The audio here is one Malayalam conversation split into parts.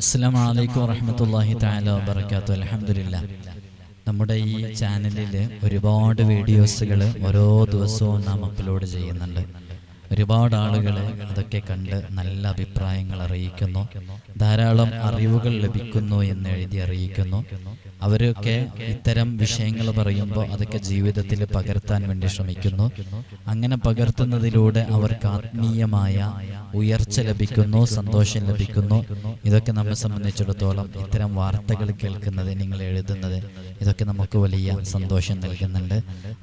അസ്സാം വലൈക്കും വറഹമത്തല്ലാഹി താല വബർക്കാത്തു അലഹമില്ല നമ്മുടെ ഈ ചാനലിൽ ഒരുപാട് വീഡിയോസുകൾ ഓരോ ദിവസവും നാം അപ്ലോഡ് ചെയ്യുന്നുണ്ട്. ഒരുപാട് ആളുകൾ അതൊക്കെ കണ്ട് നല്ല അഭിപ്രായങ്ങൾ അറിയിക്കുന്നു. ധാരാളം അറിവുകൾ ലഭിക്കുന്നു എന്ന് എഴുതി അറിയിക്കുന്നു. അവരൊക്കെ ഇത്തരം വിഷയങ്ങൾ പറയുമ്പോൾ അതൊക്കെ ജീവിതത്തിൽ പകർത്താൻ വേണ്ടി ശ്രമിക്കുന്നു. അങ്ങനെ പകർത്തുന്നതിലൂടെ അവർക്ക് ആത്മീയമായ ഉയർച്ച ലഭിക്കുന്നു സന്തോഷം ലഭിക്കുന്നു. ഇതൊക്കെ നമ്മെ സംബന്ധിച്ചിടത്തോളം ഇത്തരം വാർത്തകൾ കേൾക്കുന്നത് നിങ്ങൾ എഴുതുന്നത് ഇതൊക്കെ നമുക്ക് വലിയ സന്തോഷം നൽകുന്നുണ്ട്.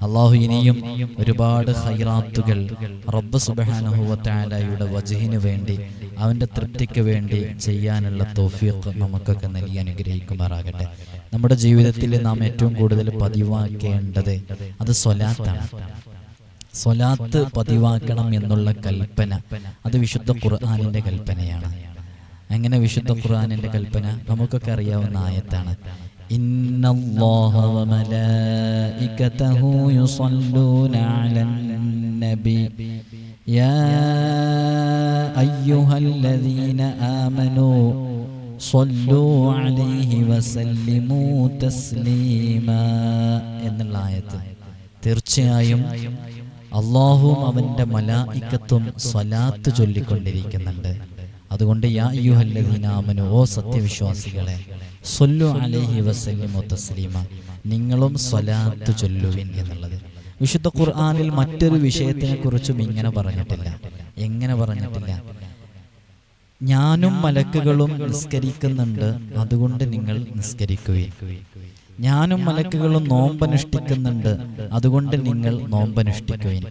അള്ളാഹു ഇനിയും ഒരുപാട് ഹൈറാത്തുകൾ റബ്ബ് സുബാനുഹുവത്തായാലയുടെ വജഹിന് വേണ്ടി അവന്റെ തൃപ്തിക്ക് വേണ്ടി ചെയ്യാനുള്ള തോഫിയൊക്കെ നമുക്കൊക്കെ നൽകി അനുഗ്രഹിക്കുമാറാകട്ടെ. നമ്മുടെ ജീവിതത്തിൽ നാം ഏറ്റവും കൂടുതൽ പതിവാക്കേണ്ടത് അത് സ്വലാത്താണ്. സ്വലാത്ത് പതിവാക്കണം എന്നുള്ള കൽപ്പന അത് വിശുദ്ധ ഖുർആാനിന്റെ കൽപ്പനയാണ്. അങ്ങനെ വിശുദ്ധ ഖുർആാനിന്റെ കൽപ്പന? നമുക്കൊക്കെ അറിയാവുന്ന ആയത്താണ്. ഇന്നല്ലാഹു വമലായികതഹു യുസല്ലൂന അലൻ നബി യാ അയ്യുഹല്ലദീന ആമനൂ صلوا عليه وسلموا تسليما എന്നുള്ള ആയത്ത് തീർച്ചയായും അള്ളാഹുവും അവന്റെ മലായിക്കത്തും സ്വലാത്ത് ചൊല്ലിക്കൊണ്ടിരിക്കുന്നുണ്ട് അതുകൊണ്ട് യാ യുഹല്ലദീനാമനു ഓ സത്യവിശ്വാസികളെ സൊല്ലു അലൈഹി വസല്ലിമു തസ്ലീമ നിങ്ങളും സ്വലാത്ത് ചൊല്ലുവിൻ എന്നുള്ളത് വിശുദ്ധ ഖുർആാനിൽ മറ്റൊരു വിഷയത്തിനെ കുറിച്ചും ഇങ്ങനെ പറഞ്ഞിട്ടില്ല. എങ്ങനെ പറഞ്ഞിട്ടില്ല? ഞാനും മലക്കുകളും നിസ്കരിക്കുന്നുണ്ട് അതുകൊണ്ട് നിങ്ങൾ നിസ്കരിക്കുകയും ഞാനും മലക്കുകളും നോമ്പനുഷ്ഠിക്കുന്നുണ്ട് അതുകൊണ്ട് നിങ്ങൾ നോമ്പനുഷ്ഠിക്കുകയും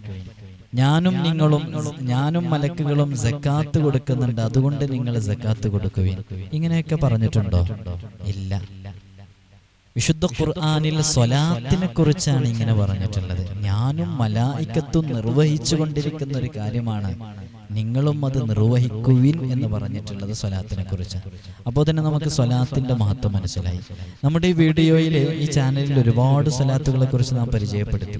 ഞാനും നിങ്ങളും ഞാനും മലക്കുകളും ജക്കാത്ത് കൊടുക്കുന്നുണ്ട് അതുകൊണ്ട് നിങ്ങൾ ജക്കാത്ത് കൊടുക്കുകയും ഇങ്ങനെയൊക്കെ പറഞ്ഞിട്ടുണ്ടോ? ഇല്ല. വിശുദ്ധ ഖുർആാനിൽ സ്വലാത്തിനെ കുറിച്ചാണ് ഇങ്ങനെ പറഞ്ഞിട്ടുള്ളത്. ഞാനും മലായിക്കത്തും നിർവഹിച്ചു കൊണ്ടിരിക്കുന്ന ഒരു കാര്യമാണ്. നിങ്ങളും അത് നിർവഹിക്കുവിൻ എന്ന് പറഞ്ഞിട്ടുള്ളത് സ്വലാത്തിനെ കുറിച്ച്. അപ്പോൾ തന്നെ നമുക്ക് സ്വലാത്തിന്റെ മഹത്വം മനസ്സിലായി. നമ്മുടെ ഈ വീഡിയോയിൽ ഈ ചാനലിൽ ഒരുപാട് സ്വലാത്തുകളെ കുറിച്ച് നാം പരിചയപ്പെടുത്തി.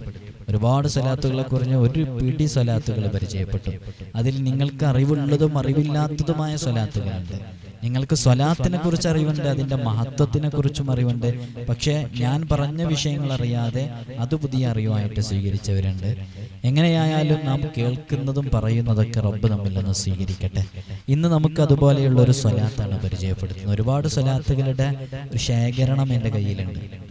ഒരുപാട് സ്വലാത്തുകളെ കുറിച്ച് ഒരു പിടി സ്വലാത്തുകൾ പരിചയപ്പെട്ടു. അതിൽ നിങ്ങൾക്ക് അറിവുള്ളതും അറിവില്ലാത്തതുമായ സ്വലാത്തുകളുണ്ട്. നിങ്ങൾക്ക് സ്വലാത്തിനെ കുറിച്ച് അറിവുണ്ട് അതിന്റെ മഹത്വത്തിനെ കുറിച്ചും അറിവുണ്ട്. പക്ഷേ ഞാൻ പറഞ്ഞ വിഷയങ്ങൾ അറിയാതെ അത് പുതിയ അറിവായിട്ട് സ്വീകരിച്ചവരുണ്ട്. എങ്ങനെയായാലും നാം കേൾക്കുന്നതും പറയുന്നതൊക്കെ റബ്ബ് നമ്മിൽ നിന്ന് സ്വീകരിക്കട്ടെ. ഇന്ന് നമുക്ക് അതുപോലെയുള്ള ഒരു സ്വലാത്താണ് പരിചയപ്പെടുത്തുന്നത്. ഒരുപാട് സ്വലാത്തുകളുടെ ഒരു ശേഖരണം എന്റെ കയ്യിലുണ്ട്.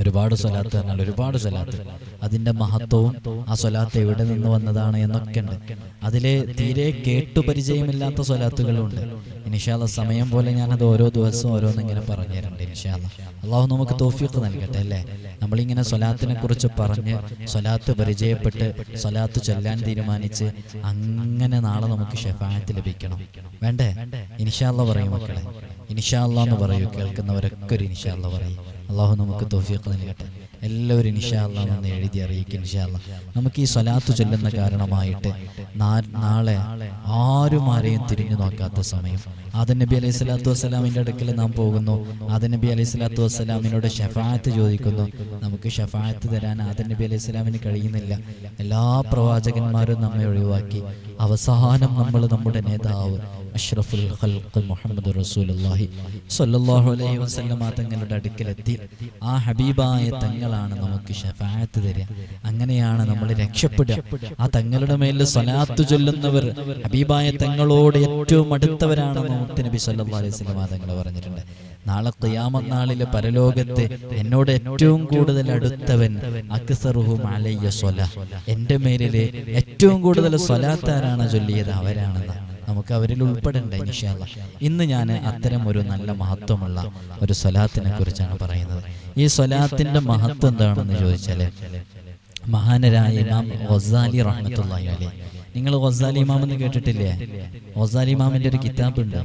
ഒരുപാട് സ്വലാത്ത് പറഞ്ഞാൽ ഒരുപാട് സ്വലാത്ത് അതിന്റെ മഹത്വവും ആ സ്വലാത്ത് എവിടെ നിന്ന് വന്നതാണ് എന്നൊക്കെ ഉണ്ട്. അതിലെ തീരെ കേട്ടു പരിചയമില്ലാത്ത സ്വലാത്തുകളുണ്ട്. ഇനിഷാല സമയം പോലെ ഞാനത് ഓരോ ദിവസവും ഓരോന്നിങ്ങനെ പറഞ്ഞു ഇനിഷാല അള്ളാഹു നമുക്ക് തോഫിയൊക്കെ നൽകട്ടെ അല്ലേ? നമ്മളിങ്ങനെ സ്വലാത്തിനെ കുറിച്ച് പറഞ്ഞ് സ്വലാത്ത് പരിചയപ്പെട്ട് സ്വലാത്ത് ചൊല്ലാൻ തീരുമാനിച്ച് അങ്ങനെ നാളെ നമുക്ക് ഷെഫായത്ത് ലഭിക്കണം. വേണ്ടേ? ഇനിഷാല്ല പറയും മക്കളെ. ഇനിഷാല്ല എന്ന് പറയൂ കേൾക്കുന്നവരൊക്കെ ഒരു ഇനിഷാല്ല പറയും. അള്ളാഹു നമുക്ക് തോഫിയൊക്കെ നൽകട്ടെ. എല്ലാവരും ഇൻഷാല്ല എന്ന് എഴുതി അറിയിക്കും ഇൻഷാല്ല നമുക്ക് ഈ സ്വലാത്ത് ചൊല്ലുന്ന കാരണമായിട്ട് നാളെ ആരും ആരെയും തിരിഞ്ഞു നോക്കാത്ത സമയം. ആദനബി അലൈഹി സ്വലാത്തു വസ്സലാമിന്റെ അടുക്കൽ നാം പോകുന്നു. ആദനബി അലൈഹി സ്വലാത്തു വസ്സലാമിനോട് ഷഫായത്ത് ചോദിക്കുന്നു. നമുക്ക് ഷഫായത്ത് തരാൻ ആദനബി അലൈഹി സ്വലാമിന് കഴിയുന്നില്ല. എല്ലാ പ്രവാചകന്മാരും നമ്മെ ഒഴിവാക്കി. അവസാനം നമ്മൾ നമ്മുടെ നേതാവ്. അഷ്റഫുൽ ഖൽഖ് മുഹമ്മദ് റസൂലുള്ളാഹി സ്വല്ലല്ലാഹു അലൈഹി വസല്ലമ തങ്ങളുടെ അടുക്കലെത്തി. ആ ഹബീബായ തങ്ങളാണ് നമുക്ക് ഷഫായത്ത് തരിക. അങ്ങനെയാണ് നമ്മൾ രക്ഷപ്പെടുക. ആ തങ്ങളുടെ മേലിൽ സ്വലാത്ത് ചൊല്ലുന്നവർ ഹബീബായ തങ്ങളോട് ഏറ്റവും അടുത്തവരാണ് മുഹമ്മദ് നബി സല്ലല്ലാഹു അലൈഹി വസല്ലമ തങ്ങൾ പറഞ്ഞിട്ടുണ്ട്. നാളെ നാളിലെ പരലോകത്തെ എന്നോട് ഏറ്റവും കൂടുതൽ അടുത്തവൻ എന്റെ മേലിലെ ഏറ്റവും കൂടുതൽ സ്വലാത്താരാണ് ചൊല്ലിയത് അവരാണെന്ന് നമുക്ക് അവരിൽ ഉൾപ്പെടേണ്ട ഇൻഷാല്ല ഇന്ന് ഞാൻ അത്തരം ഒരു നല്ല മഹത്വമുള്ള ഒരു സ്വലാത്തിനെ കുറിച്ചാണ് പറയുന്നത്. ഈ സ്വലാത്തിന്റെ മഹത്വം എന്താണെന്ന് ചോദിച്ചാൽ മഹാനരായ ഇമാം ഗസാലി റഹ്മത്തുള്ളാഹി അലൈഹി. നിങ്ങൾ ഗസാലി ഇമാം എന്ന് കേട്ടിട്ടില്ലേ? ഗസാലി ഇമാമിന്റെ ഒരു കിതാബ് ഉണ്ട്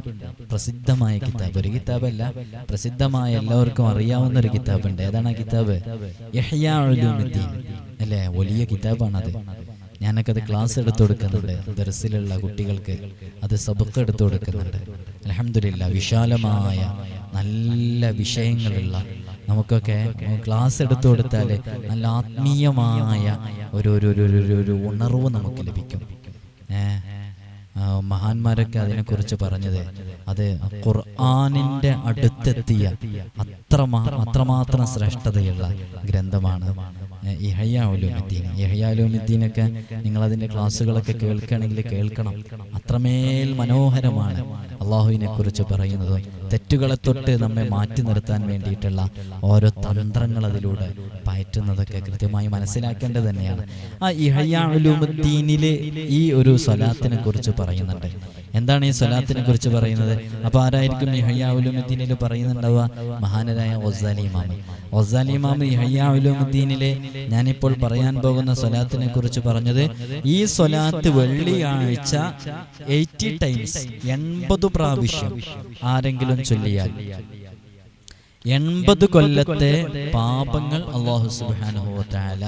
പ്രസിദ്ധമായ കിതാബ്. ഒരു കിതാബല്ല പ്രസിദ്ധമായ എല്ലാവർക്കും അറിയാവുന്ന ഒരു കിതാബ് ഉണ്ട് ഏതാണ് ആ കിതാബ്? യഹ്യാ അല്ലേ? വലിയ കിതാബാണത്. ഞാനൊക്കെ അത് ക്ലാസ് എടുത്തു കൊടുക്കുന്നുണ്ട്. ദർസിലുള്ള കുട്ടികൾക്ക് അത് സബക്ക് എടുത്തു കൊടുക്കുന്നുണ്ട്. അലഹമില്ല വിശാലമായ നല്ല വിഷയങ്ങളുള്ള നമുക്കൊക്കെ ക്ലാസ് എടുത്തു കൊടുത്താൽ നല്ല ആത്മീയമായ ഒരു ഒരു ഒരു ഉണർവ് നമുക്ക് ലഭിക്കും. മഹാന്മാരൊക്കെ അതിനെക്കുറിച്ച് പറഞ്ഞത് അത് ഖുർആാനിന്റെ അടുത്തെത്തിയ അത്ര അത്രമാത്രം ശ്രേഷ്ഠതയുള്ള ഗ്രന്ഥമാണ്. ഇഹയ്യാലുമിദ്ദീൻ ഇഹയ്യാലുമിദ്ദീനൊക്കെ നിങ്ങൾ അതിന്റെ ക്ലാസ്സുകളൊക്കെ കേൾക്കുകയാണെങ്കിൽ കേൾക്കണം. അത്രമേൽ മനോഹരമാണ് അള്ളാഹുവിനെ കുറിച്ച് പറയുന്നതും. തെറ്റുകളെ തൊട്ട് നമ്മെ മാറ്റി നിർത്താൻ വേണ്ടിയിട്ടുള്ള ഓരോ തന്ത്രങ്ങൾ അതിലൂടെ പയറ്റുന്നതൊക്കെ കൃത്യമായി മനസ്സിലാക്കേണ്ടത് തന്നെയാണ്. ആ ഇഹയ്യാലുമുദ്ദീനിലെ ഈ ഒരു സ്വലാത്തിനെ കുറിച്ച് പറയുന്നുണ്ട്. എന്താണ് ഈ സ്വലാത്തിനെ കുറിച്ച് പറയുന്നത്? അപ്പൊ ആരായിരിക്കും ഈ ഹയ്യാവുലുമുദ്ദീനിൽ പറയുന്നുണ്ടാവുക? മഹാനരായ ഒസാലി ഇമാമ്. ഒസാലി ഇമാമ് ഈ ഹയ്യാവുലുമുദ്ദീനിലെ ഞാനിപ്പോൾ പറയാൻ പോകുന്ന സ്വലാത്തിനെ കുറിച്ച് പറഞ്ഞത് ഈ സ്വലാത്ത് വെള്ളിയാഴ്ച എയ്റ്റി ടൈംസ് എൺപത് പ്രാവശ്യം ആരെങ്കിലും ചൊല്ലിയാൽ. എൺപത് കൊല്ലത്തെ പാപങ്ങൾ അള്ളാഹു സുബാനുഹോ താല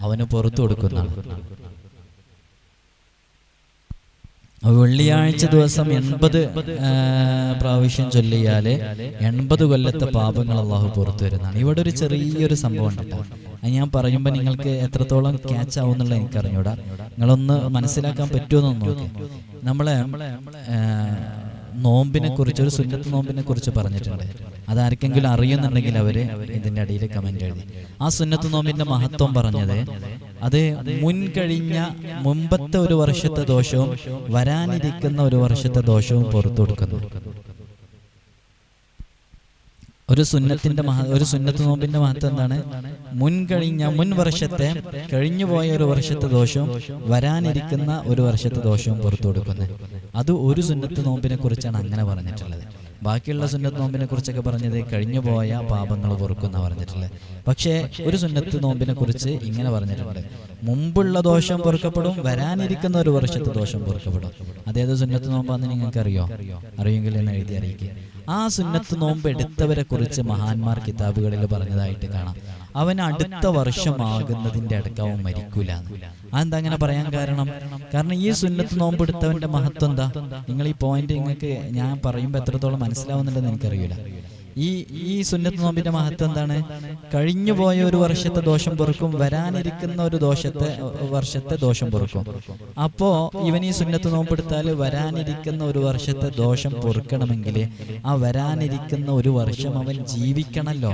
അവന് പുറത്തു കൊടുക്കുന്നതാണ്. വെള്ളിയാഴ്ച ദിവസം എൺപത് പ്രാവശ്യം ചൊല്ലിയാൽ എൺപത് കൊല്ലത്തെ പാപങ്ങൾ അള്ളാഹു പുറത്തു വരുന്നതാണ് ഇവിടെ ഒരു ചെറിയൊരു സംഭവം ഉണ്ട് അത് ഞാൻ പറയുമ്പോൾ നിങ്ങൾക്ക് എത്രത്തോളം ക്യാച്ച് ആവുന്നുള്ള എനിക്ക് അറിഞ്ഞൂടാ നിങ്ങളൊന്ന് മനസ്സിലാക്കാൻ പറ്റുമെന്നൊന്ന് നോക്കി. നമ്മളെ നോമ്പിനെ കുറിച്ച് ഒരു സുന്നത്ത് നോമ്പിനെ കുറിച്ച് പറഞ്ഞിട്ടുണ്ട്. അതാർക്കെങ്കിലും അറിയുന്നുണ്ടെങ്കിൽ അവർ ഇതിന്റെ അടിയിൽ കമന്റ് എഴുതി. ആ സുന്നത്ത് നോമ്പിന്റെ മഹത്വം പറഞ്ഞത് അത് മുൻകഴിഞ്ഞ മുമ്പത്തെ ഒരു വർഷത്തെ ദോഷവും വരാനിരിക്കുന്ന ഒരു വർഷത്തെ ദോഷവും പുറത്തു കൊടുക്കുന്നു. ഒരു സുന്നത്തിന്റെ മഹ ഒരു സുന്നത്ത് നോമ്പിന്റെ മഹത്വം എന്താണ്? മുൻ കഴിഞ്ഞ മുൻ വർഷത്തെ കഴിഞ്ഞുപോയ ഒരു വർഷത്തെ ദോഷവും വരാനിരിക്കുന്ന ഒരു വർഷത്തെ ദോഷവും പുറത്തു കൊടുക്കുന്നത് അത് ഒരു സുന്നത്ത് നോമ്പിനെ കുറിച്ചാണ് അങ്ങനെ പറഞ്ഞിട്ടുള്ളത്. ബാക്കിയുള്ള സുന്നത്ത് നോമ്പിനെ കുറിച്ചൊക്കെ പറഞ്ഞത് കഴിഞ്ഞു പോയ പാപങ്ങൾ പൊറുക്കുന്ന പറഞ്ഞിട്ടുള്ളത്. പക്ഷേ ഒരു സുന്നത്ത് നോമ്പിനെ കുറിച്ച് ഇങ്ങനെ പറഞ്ഞിട്ടുണ്ട്. മുമ്പുള്ള ദോഷം പൊറുക്കപ്പെടും വരാനിരിക്കുന്ന ഒരു വർഷത്തെ ദോഷം പൊറുക്കപ്പെടും. അതേത് സുന്നത്ത് നോമ്പാന്ന് നിങ്ങൾക്ക് അറിയോ അറിയെങ്കിൽ എന്ന് എഴുതി അറിയിക്കുക ആ സുന്നത്ത് നോമ്പ് എടുത്തവരെ കുറിച്ച് മഹാന്മാർ കിതാബുകളിൽ പറഞ്ഞതായിട്ട് കാണാം. അവൻ അടുത്ത വർഷമാകുന്നതിന്റെ അടുക്ക് അവൻ മരിക്കൂല. അതെന്താ അങ്ങനെ പറയാൻ കാരണം? കാരണം? ഈ സുന്നത്ത് നോമ്പ് എടുത്തവന്റെ മഹത്വം എന്താ? നിങ്ങൾ ഈ പോയിന്റ് നിങ്ങൾക്ക് ഞാൻ പറയുമ്പോൾ എത്രത്തോളം മനസ്സിലാവുന്നുണ്ടെന്ന് എനിക്കറിയില്ല ഈ ഈ സുന്നത്ത് നോമ്പിന്റെ മഹത്വം എന്താണ്? കഴിഞ്ഞു പോയ ഒരു വർഷത്തെ ദോഷം പൊറുക്കും വരാനിരിക്കുന്ന ഒരു ദോഷത്തെ വർഷത്തെ ദോഷം പൊറുക്കും. അപ്പോ ഇവൻ ഈ സുന്നത്ത് നോമ്പെടുത്താൽ വരാനിരിക്കുന്ന ഒരു വർഷത്തെ ദോഷം പൊറുക്കണമെങ്കിൽ ആ വരാനിരിക്കുന്ന ഒരു വർഷം അവൻ ജീവിക്കണല്ലോ.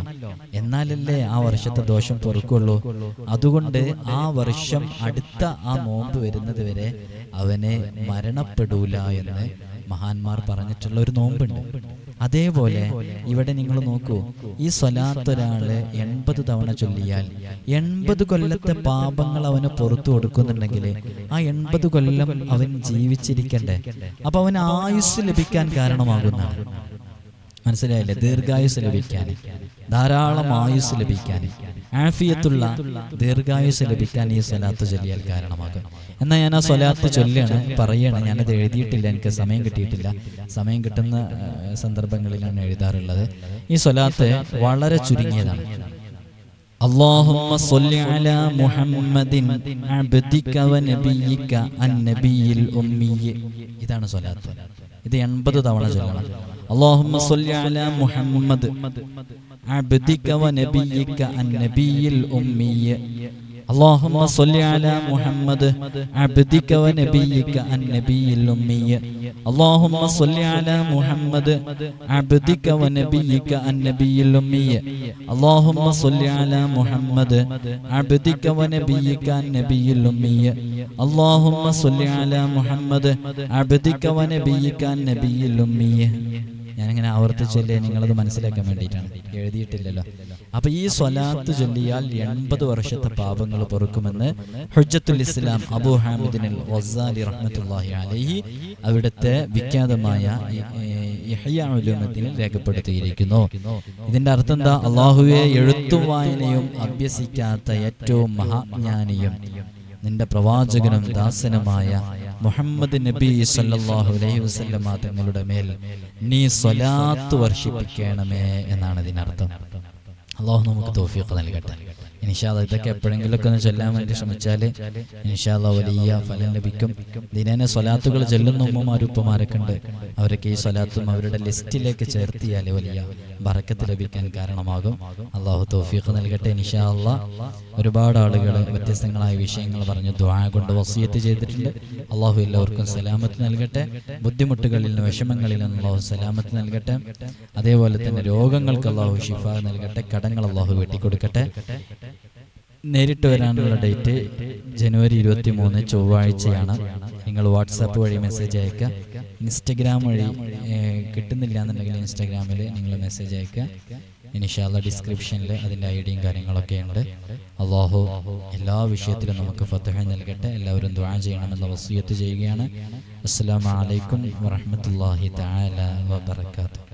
എന്നാലല്ലേ ആ വർഷത്തെ ദോഷം പൊറുക്കുള്ളൂ. അതുകൊണ്ട് ആ വർഷം അടുത്ത ആ നോമ്പ് വരുന്നത് വരെ അവനെ മരണപ്പെടൂല എന്ന് മഹാന്മാർ പറഞ്ഞിട്ടുള്ള ഒരു നോമ്പുണ്ട്. അതേപോലെ ഇവിടെ നിങ്ങൾ നോക്കൂ ഈ സ്വലാത്തൊരാൾ എൺപത് തവണ ചൊല്ലിയാൽ എൺപത് കൊല്ലത്തെ പാപങ്ങൾ അവന് പുറത്തു കൊടുക്കുന്നുണ്ടെങ്കിൽ ആ എൺപത് കൊല്ലം അവൻ ജീവിച്ചിരിക്കണ്ടേ? അപ്പൊ അവന് ആയുസ് ലഭിക്കാൻ കാരണമാകുന്നതാണ്. മനസ്സിലായില്ലേ ദീർഘായുസ് ലഭിക്കാൻ ധാരാളം ആയുസ് ലഭിക്കാൻ ആഫിയത്തുള്ള ദീർഘായുസ് ലഭിക്കാൻ ഈ സ്വലാത്ത് ചൊല്ലിയാൽ കാരണമാകും എന്നാൽ ഞാൻ ആ സ്വലാത്ത് ചൊല്ലാണ് പറയാണ് ഞാനത് എഴുതിയിട്ടില്ല എനിക്ക് സമയം കിട്ടിയിട്ടില്ല സമയം കിട്ടുന്ന സന്ദർഭങ്ങളിലാണ് എഴുതാറുള്ളത് ഈ സ്വലാത്ത് വളരെ ചുരുങ്ങിയതാണ് اللهم صل على محمد عبدك ونبيك النبي الأمي ഇതാണ് സ്വലാത്ത് ഇത് എൺപത് തവണ ചൊല്ലണം اللهم صل على محمد عبدك ونبيك النبي الأمي اللهم صل على محمد عبدك ونبيك النبي الأمي اللهم صل على محمد عبدك ونبيك النبي الأمي اللهم صل على محمد عبدك ونبيك النبي الأمي اللهم صل على محمد عبدك ونبيك النبي الأمي ഞാനിങ്ങനെ ആവർത്തിച്ചല്ലേ നിങ്ങളത് മനസ്സിലാക്കാൻ വേണ്ടിയിട്ടാണ്. എഴുതിയിട്ടില്ലല്ലോ. അപ്പൊ ഈ സ്വലാത്ത് ചൊല്ലിയാൽ എൺപത് വർഷത്തെ പാപങ്ങൾ പൊറുക്കുമെന്ന് ഹുജ്ജത്തുൽ ഇസ്ലാം അബു ഹാമിദിൻ വസാലി റഹ്മത്തുല്ലാഹി അലഹി അവിടുത്തെ വിഖ്യാതമായ രേഖപ്പെടുത്തിയിരിക്കുന്നു. ഇതിന്റെ അർത്ഥം എന്താ അള്ളാഹുവെ എഴുത്തും വായനയും അഭ്യസിക്കാത്ത ഏറ്റവും മഹാജ്ഞാനിയും നിന്റെ പ്രവാചകനും ദാസനുമായ മുഹമ്മദ് നബി സല്ലാഹു അലൈഹി വസല്ലമ തങ്ങളുടെ മേൽ നീ സ്വലാത്ത് വർഷിപ്പിക്കണമേ എന്നാണ് ഇതിനർത്ഥം. അള്ളാഹു നമുക്ക് തോഫിയൊക്കെ നൽകട്ടെ. ഇൻഷാല്ല ഇതൊക്കെ എപ്പോഴെങ്കിലുമൊക്കെ ഒന്ന് ചൊല്ലാൻ വേണ്ടി ശ്രമിച്ചാൽ ഇൻഷാല്ല വലിയ ഫലം ലഭിക്കും. ദിനേന സ്വലാത്തുകൾ ചെല്ലുന്ന ഉമ്മമാരും ഉപ്പമാരൊക്കെ ഉണ്ട്. അവരൊക്കെ ഈ സ്വലാത്തും അവരുടെ ലിസ്റ്റിലേക്ക് ചേർത്തിയാലേ വലിയ ബറക്കത്ത് ലഭിക്കാൻ കാരണമാകും. അള്ളാഹു തൗഫീഖ് നൽകട്ടെ ഇൻഷാ അള്ളാ ഒരുപാട് ആളുകൾ വ്യത്യസ്തങ്ങളായ വിഷയങ്ങൾ പറഞ്ഞു ദ്വാ കൊണ്ട് വസീയത്ത് ചെയ്തിട്ടുണ്ട്. അള്ളാഹു എല്ലാവർക്കും സലാമത്ത് നൽകട്ടെ. ബുദ്ധിമുട്ടുകളിൽ നിന്ന് വിഷമങ്ങളിൽ നിന്ന് അള്ളാഹു സലാമത്ത് നൽകട്ടെ. അതേപോലെ തന്നെ രോഗങ്ങൾക്ക് അള്ളാഹു ഷിഫ നൽകട്ടെ. കടങ്ങൾ അള്ളാഹു വെട്ടിക്കൊടുക്കട്ടെ. നേരിട്ട് വരാനുള്ള ഡേറ്റ് ജനുവരി ഇരുപത്തി മൂന്ന് ചൊവ്വാഴ്ചയാണ്. നിങ്ങൾ വാട്സാപ്പ് വഴി മെസ്സേജ് അയക്കുക ഇൻസ്റ്റഗ്രാം വഴി കിട്ടുന്നില്ല എന്നുണ്ടെങ്കിൽ ഇൻസ്റ്റഗ്രാമിൽ നിങ്ങൾ മെസ്സേജ് അയക്കുക ഇനിഷാല്ല ഡിസ്ക്രിപ്ഷനിൽ അതിന്റെ ഐ ഡിയും കാര്യങ്ങളൊക്കെ ഉണ്ട്. അള്ളാഹു എല്ലാ വിഷയത്തിലും നമുക്ക് ഫത്തഹ നൽകട്ടെ. എല്ലാവരും ദ്വാ ചെയ്യണമെന്ന് വസീയത്ത് ചെയ്യുകയാണ്. അസ്സാം വലൈക്കും വറഹമത്തല്ലാഹി താല വബറകാതുഹു.